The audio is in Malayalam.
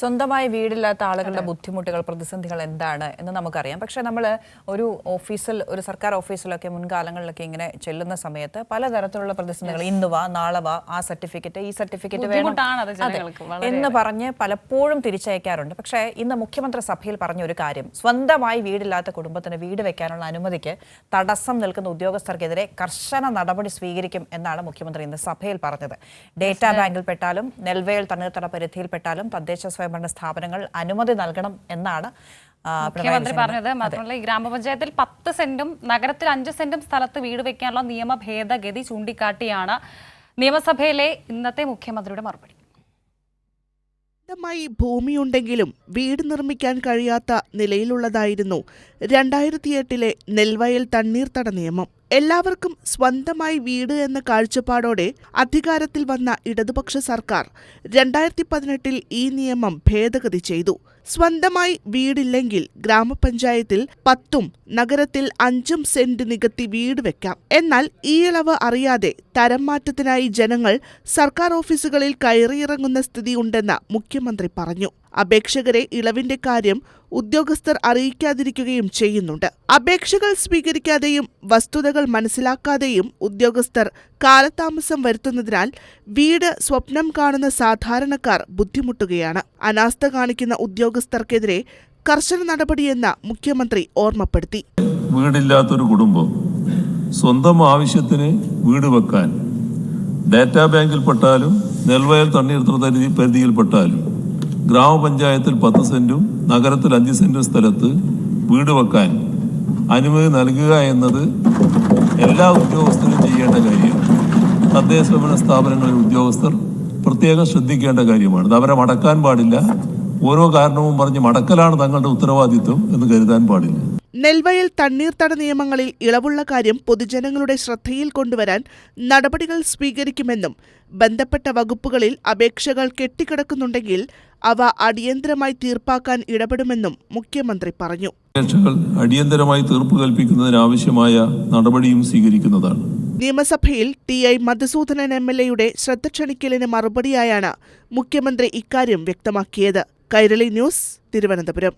സ്വന്തമായി വീടില്ലാത്ത ആളുകളുടെ ബുദ്ധിമുട്ടുകൾ പ്രതിസന്ധികൾ എന്താണ് എന്ന് നമുക്കറിയാം. പക്ഷേ നമ്മൾ ഒരു ഓഫീസിൽ ഒരു സർക്കാർ ഓഫീസിലൊക്കെ മുൻകാലങ്ങളിലൊക്കെ ഇങ്ങനെ ചെല്ലുന്ന സമയത്ത് പലതരത്തിലുള്ള പ്രതിസന്ധികൾ ഇന്ന് വാ നാളെ വാ ആ സർട്ടിഫിക്കറ്റ് ഈ സർട്ടിഫിക്കറ്റ് വേണം. എന്ന് പറഞ്ഞ് പലപ്പോഴും തിരിച്ചയക്കാറുണ്ട്. പക്ഷേ ഇന്ന് മുഖ്യമന്ത്രി സഭയിൽ പറഞ്ഞ ഒരു കാര്യം സ്വന്തമായി വീടില്ലാത്ത കുടുംബത്തിന് വീട് വെക്കാനുള്ള അനുമതിക്ക് തടസ്സം നിൽക്കുന്ന ഉദ്യോഗസ്ഥർക്കെതിരെ കർശന നടപടി സ്വീകരിക്കും എന്നാണ് മുഖ്യമന്ത്രി ഇന്ന് സഭയിൽ പറഞ്ഞത്. ഡേറ്റാ ബാങ്കിൽപ്പെട്ടാലും നെൽവയൽ തണ്ണീർത്തട പരിധിയിൽപ്പെട്ടാലും തദ്ദേശ സ്വയംഭരണ സ്ഥാപനങ്ങൾ അനുമതി നൽകണം എന്നാണ് മുഖ്യമന്ത്രി പറഞ്ഞത് മാത്രമല്ല ഈ ഗ്രാമപഞ്ചായത്തിൽ പത്ത് സെന്റും നഗരത്തിൽ അഞ്ച് സെന്റും സ്ഥലത്ത് വീട് വെക്കാനുള്ള നിയമ ഭേദഗതി ചൂണ്ടിക്കാട്ടിയാണ് നിയമസഭയിലെ ഇന്നത്തെ മുഖ്യമന്ത്രിയുടെ മറുപടി. സ്വന്തമായി ഭൂമിയുണ്ടെങ്കിലും വീട് നിർമ്മിക്കാൻ കഴിയാത്ത നിലയിലുള്ളതായിരുന്നു രണ്ടായിരത്തിയെട്ടിലെ നെൽവയൽ തണ്ണീർത്തട നിയമം. എല്ലാവർക്കും സ്വന്തമായി വീട് എന്ന കാഴ്ചപ്പാടോടെ അധികാരത്തിൽ വന്ന ഇടതുപക്ഷ സർക്കാർ രണ്ടായിരത്തി പതിനെട്ടിൽ ഈ നിയമം ഭേദഗതി ചെയ്തു. സ്വന്തമായി വീടില്ലെങ്കിൽ ഗ്രാമപഞ്ചായത്തിൽ പത്തും നഗരത്തിൽ അഞ്ചും സെന്റ് നികത്തി വീട് വെക്കാം. എന്നാൽ ഈ ഇളവ് അറിയാതെ തരം മാറ്റത്തിനായി ജനങ്ങൾ സർക്കാർ ഓഫീസുകളിൽ കയറിയിറങ്ങുന്ന സ്ഥിതിയുണ്ടെന്ന് മുഖ്യമന്ത്രി പറഞ്ഞു. അപേക്ഷകരെ ഇളവിന്റെ കാര്യം ഉദ്യോഗസ്ഥർ അറിയിക്കാതിരിക്കുകയും ചെയ്യുന്നുണ്ട്. അപേക്ഷകൾ സ്വീകരിക്കാതെയും വസ്തുതകൾ മനസ്സിലാക്കാതെയും ഉദ്യോഗസ്ഥർ കാലതാമസം വരുത്തുന്നതിനാൽ വീട് സ്വപ്നം കാണുന്ന സാധാരണക്കാർ ബുദ്ധിമുട്ടുകയാണ്. അനാസ്ഥ കാണിക്കുന്ന ഉദ്യോഗസ്ഥർക്കെതിരെ കർശന നടപടിയെന്ന് മുഖ്യമന്ത്രി ഓർമ്മപ്പെടുത്തി. വീടില്ലാത്തൊരു കുടുംബം. സ്വന്തം ആവശ്യത്തിന് വീട് വെക്കാൻ. ഡാറ്റാ ബാങ്കിൽപ്പെട്ടാലും നെൽവയൽ തണ്ണീർത്തട പരിധി പരിധിയിൽപ്പെട്ടാലും ഗ്രാമപഞ്ചായത്തിൽ പത്ത് സെന്റും നഗരത്തിൽ അഞ്ച് സെന്റും സ്ഥലത്ത് വീട് വെക്കാൻ അനുമതി നൽകുക എന്നത് എല്ലാ ഉദ്യോഗസ്ഥരും ചെയ്യേണ്ട കാര്യമാണ്. തദ്ദേശ ഭരണ സ്ഥാപനങ്ങളിൽ ഉദ്യോഗസ്ഥർ പ്രത്യേകം ശ്രദ്ധിക്കേണ്ട കാര്യമാണ്. ഇത് അവരെ മടക്കാൻ പാടില്ല. ഓരോ കാരണവും പറഞ്ഞ് മടക്കലാണ് തങ്ങളുടെ ഉത്തരവാദിത്വം എന്ന് കരുതാൻ പാടില്ല. നെൽവയൽ തണ്ണീർത്തട നിയമങ്ങളിൽ ഇളവുള്ള കാര്യം പൊതുജനങ്ങളുടെ ശ്രദ്ധയിൽ കൊണ്ടുവരാൻ നടപടികൾ സ്വീകരിക്കുമെന്നും ബന്ധപ്പെട്ട വകുപ്പുകളിൽ അപേക്ഷകൾ കെട്ടിക്കിടക്കുന്നുണ്ടെങ്കിൽ അവ അടിയന്തരമായി തീർപ്പാക്കാൻ ഇടപെടുമെന്നും മുഖ്യമന്ത്രി പറഞ്ഞു. അപേക്ഷകൾ അടിയന്തരമായി തീർപ്പ് കൽപ്പിക്കുന്നതിനാവശ്യമായ നടപടിയും സ്വീകരിക്കുന്നതാണ്. നിയമസഭയിൽ T I Madhusudanan M L എയുടെ ശ്രദ്ധ ക്ഷണിക്കലിന് മറുപടിയായാണ് മുഖ്യമന്ത്രി ഇക്കാര്യം വ്യക്തമാക്കിയത്. കൈരളി ന്യൂസ് തിരുവനന്തപുരം.